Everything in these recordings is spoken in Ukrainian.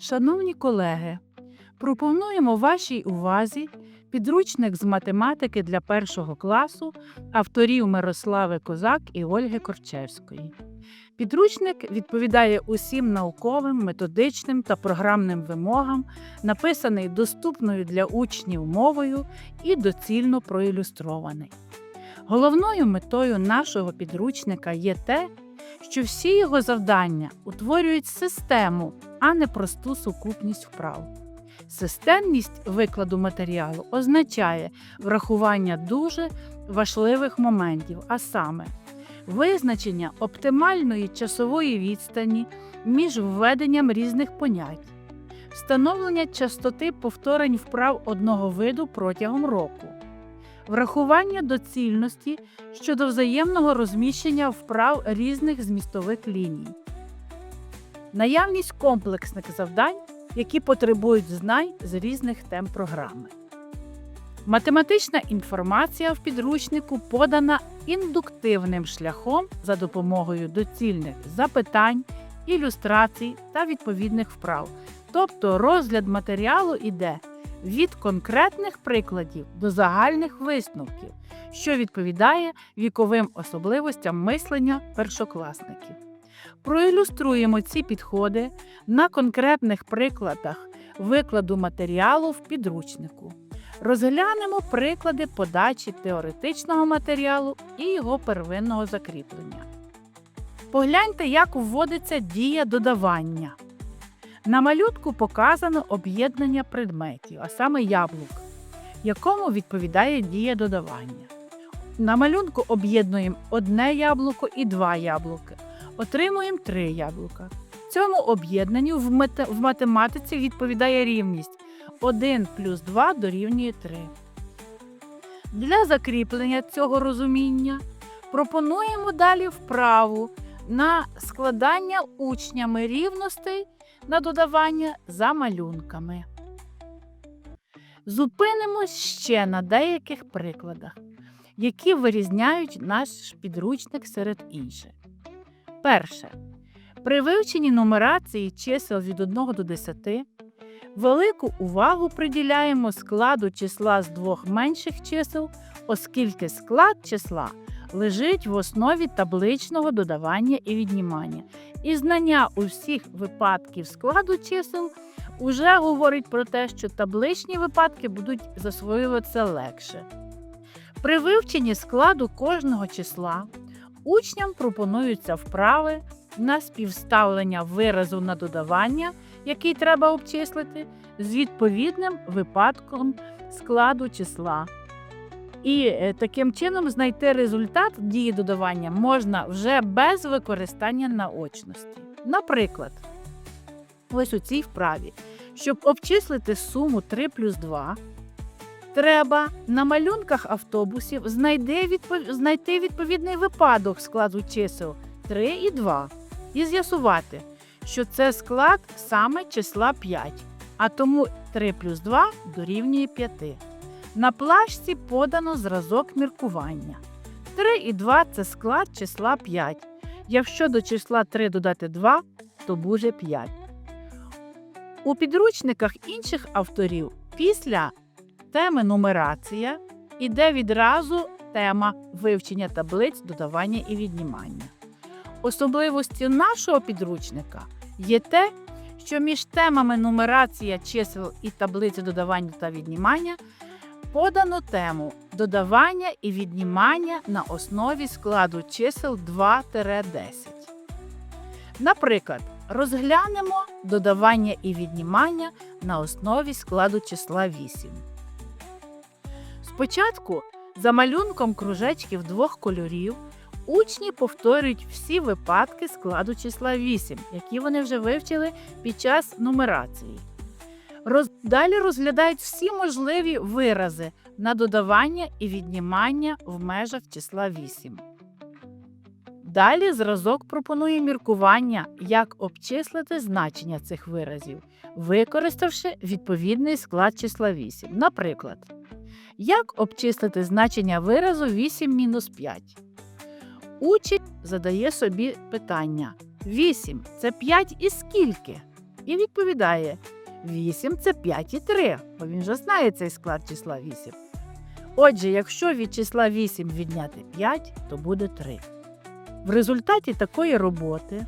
Шановні колеги, пропонуємо вашій увазі підручник з математики для першого класу авторів Мирослави Козак і Ольги Корчевської. Підручник відповідає усім науковим, методичним та програмним вимогам, написаний доступною для учнів мовою і доцільно проілюстрований. Головною метою нашого підручника є те, що всі його завдання утворюють систему, а не просту сукупність вправ. Системність викладу матеріалу означає врахування дуже важливих моментів, а саме визначення оптимальної часової відстані між введенням різних понять, встановлення частоти повторень вправ одного виду протягом року, врахування доцільності щодо взаємного розміщення вправ різних змістових ліній, наявність комплексних завдань, які потребують знань з різних тем програми. Математична інформація в підручнику подана індуктивним шляхом за допомогою доцільних запитань, ілюстрацій та відповідних вправ. Тобто розгляд матеріалу йде від конкретних прикладів до загальних висновків, що відповідає віковим особливостям мислення першокласників. Проілюструємо ці підходи на конкретних прикладах викладу матеріалу в підручнику. Розглянемо приклади подачі теоретичного матеріалу і його первинного закріплення. Погляньте, як вводиться дія додавання. На малютку показано об'єднання предметів, а саме яблук, якому відповідає дія додавання. На малюнку об'єднуємо одне яблуко і два яблука. Отримуємо три яблука. Цьому об'єднанню в математиці відповідає рівність 1 плюс 2 дорівнює 3. Для закріплення цього розуміння пропонуємо далі вправу на складання учнями рівностей на додавання за малюнками. Зупинимось ще на деяких прикладах, які вирізняють наш підручник серед інших. Перше. При вивченні нумерації чисел від 1 до 10 велику увагу приділяємо складу числа з двох менших чисел, оскільки склад числа лежить в основі табличного додавання і віднімання. І знання усіх випадків складу чисел уже говорить про те, що табличні випадки будуть засвоюватися легше. При вивченні складу кожного числа учням пропонуються вправи на співставлення виразу на додавання, який треба обчислити, з відповідним випадком складу числа. І е, таким чином знайти результат дії додавання можна вже без використання наочності. Наприклад, ось у цій вправі, щоб обчислити суму 3 плюс 2, треба на малюнках автобусів знайти, відпов... знайти відповідний випадок складу чисел 3 і 2 і з'ясувати, що це склад саме числа 5, а тому 3 плюс 2 дорівнює 5. На плашці подано зразок міркування. 3 і 2 це склад числа 5. Якщо до числа 3 додати 2, то буде 5. У підручниках інших авторів після теми нумерація іде відразу тема вивчення таблиць, додавання і віднімання. Особливостю нашого підручника є те, що між темами нумерація чисел і таблиці додавання та віднімання подано тему додавання і віднімання на основі складу чисел 2-10. Наприклад, розглянемо додавання і віднімання на основі складу числа 8. Спочатку за малюнком кружечків двох кольорів учні повторюють всі випадки складу числа 8, які вони вже вивчили під час нумерації. Далі розглядають всі можливі вирази на додавання і віднімання в межах числа 8. Далі зразок пропонує міркування, як обчислити значення цих виразів, використавши відповідний склад числа 8. Наприклад, як обчислити значення виразу 8 мінус 5? Учень задає собі питання: 8 це 5 і скільки? і відповідає 8 це 5 і 3, бо він же знає цей склад числа 8. Отже, якщо від числа 8 відняти 5, то буде 3. В результаті такої роботи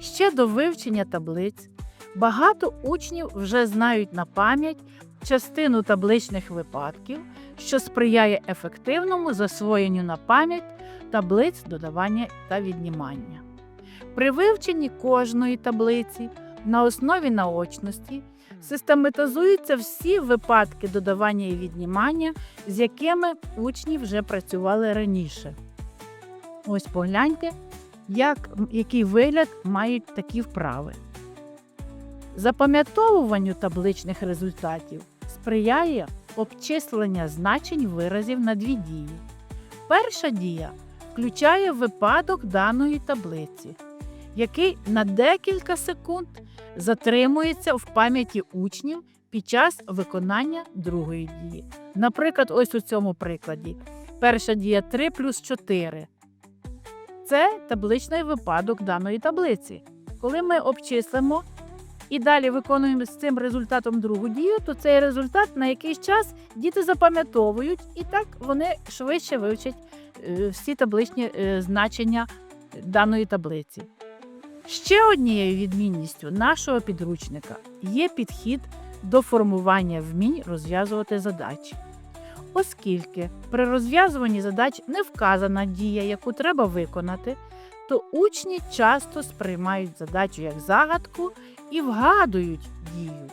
ще до вивчення таблиць багато учнів вже знають на пам'ять частину табличних випадків, що сприяє ефективному засвоєнню на пам'ять таблиць додавання та віднімання. При вивченні кожної таблиці на основі наочності систематизуються всі випадки додавання і віднімання, з якими учні вже працювали раніше. Ось погляньте, як, який вигляд мають такі вправи. Запам'ятовуванню табличних результатів сприяє обчислення значень виразів на дві дії. Перша дія включає випадок даної таблиці, який на декілька секунд затримується в пам'яті учнів під час виконання другої дії. Наприклад, ось у цьому прикладі. Перша дія 3 плюс 4. Це табличний випадок даної таблиці. Коли ми обчислимо і далі виконуємо з цим результатом другу дію, то цей результат на якийсь час діти запам'ятовують, і так вони швидше вивчать е, всі табличні е, значення даної таблиці. Ще однією відмінністю нашого підручника є підхід до формування вмінь розв'язувати задачі. Оскільки при розв'язуванні задач не вказана дія, яку треба виконати, то учні часто сприймають задачу як загадку і вгадують дію.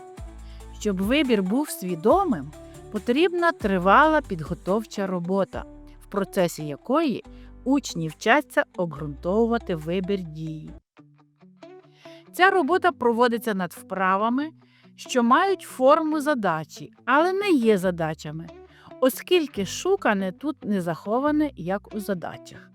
Щоб вибір був свідомим, потрібна тривала підготовча робота, в процесі якої учні вчаться обґрунтовувати вибір дії. Ця робота проводиться над вправами, що мають форму задачі, але не є задачами, оскільки шукане тут не заховане, як у задачах.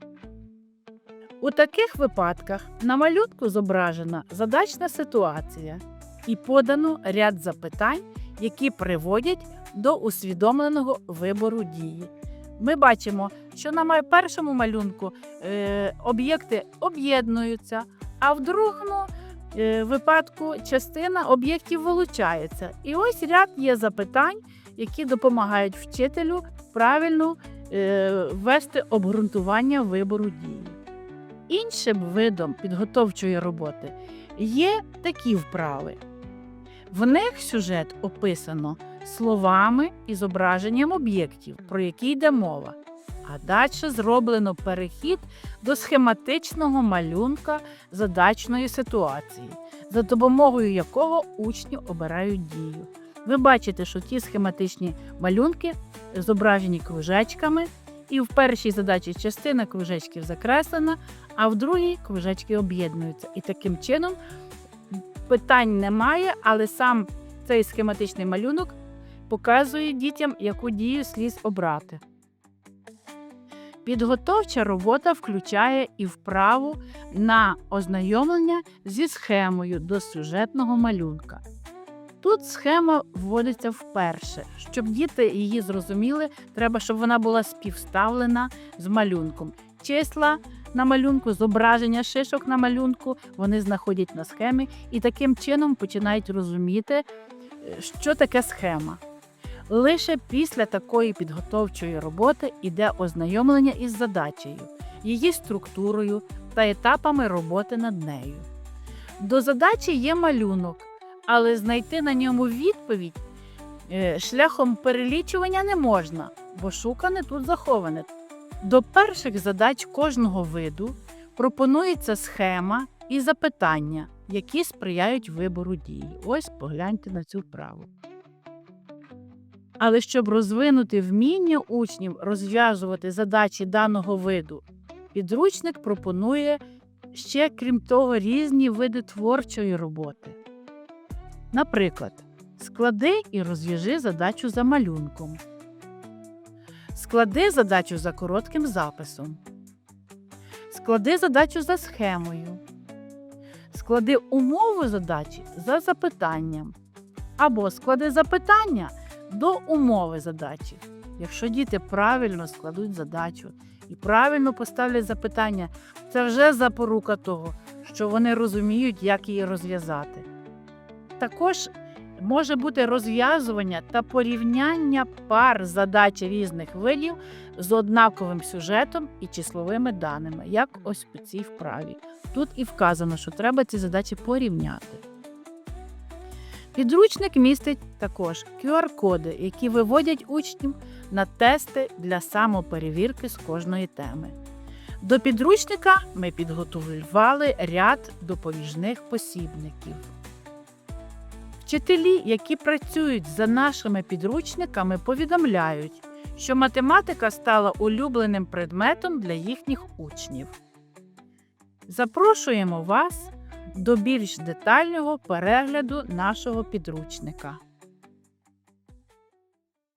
У таких випадках на малютку зображена задачна ситуація і подано ряд запитань, які приводять до усвідомленого вибору дії. Ми бачимо, що на першому малюнку е, об'єкти об'єднуються, а в другому випадку частина об'єктів вилучається. І ось ряд є запитань, які допомагають вчителю правильно е, ввести обґрунтування вибору дії. Іншим видом підготовчої роботи є такі вправи. В них сюжет описано словами і зображенням об'єктів, про які йде мова. А далі зроблено перехід до схематичного малюнка задачної ситуації, за допомогою якого учні обирають дію. Ви бачите, що ті схематичні малюнки зображені кружечками, і в першій задачі частина кружечків закреслена, а в другій кружечки об'єднуються. І таким чином питань немає, але сам цей схематичний малюнок показує дітям, яку дію слід обрати. Підготовча робота включає і вправу на ознайомлення зі схемою до сюжетного малюнка. Тут схема вводиться вперше. Щоб діти її зрозуміли, треба, щоб вона була співставлена з малюнком. Числа на малюнку, зображення шишок на малюнку вони знаходять на схемі і таким чином починають розуміти, е, що таке схема. Лише після такої підготовчої роботи йде ознайомлення із задачею, її структурою та етапами роботи над нею. До задачі є малюнок, але знайти на ньому відповідь е, шляхом перелічування не можна, бо шукане тут заховане. До перших задач кожного виду пропонується схема і запитання, які сприяють вибору дії. Ось погляньте на цю вправу. Але щоб розвинути вміння учнів розв'язувати задачі даного виду, підручник пропонує ще, крім того, різні види творчої роботи. Наприклад, склади і розв'яжи задачу за малюнком. Склади задачу за коротким записом. Склади задачу за схемою. Склади умову задачі за запитанням. Або склади запитання до умови задачі. Якщо діти правильно складуть задачу і правильно поставлять запитання, це вже запорука того, що вони розуміють, як її розв'язати. також може бути розв'язування та порівняння пар задач різних видів з однаковим сюжетом і числовими даними, як ось у цій вправі. Тут і вказано, що треба ці задачі порівняти. Підручник містить також QR-коди, які виводять учнів на тести для самоперевірки з кожної теми. До підручника ми підготували ряд допоміжних посібників. Вчителі, які працюють за нашими підручниками, повідомляють, що математика стала улюбленим предметом для їхніх учнів. Запрошуємо вас до більш детального перегляду нашого підручника.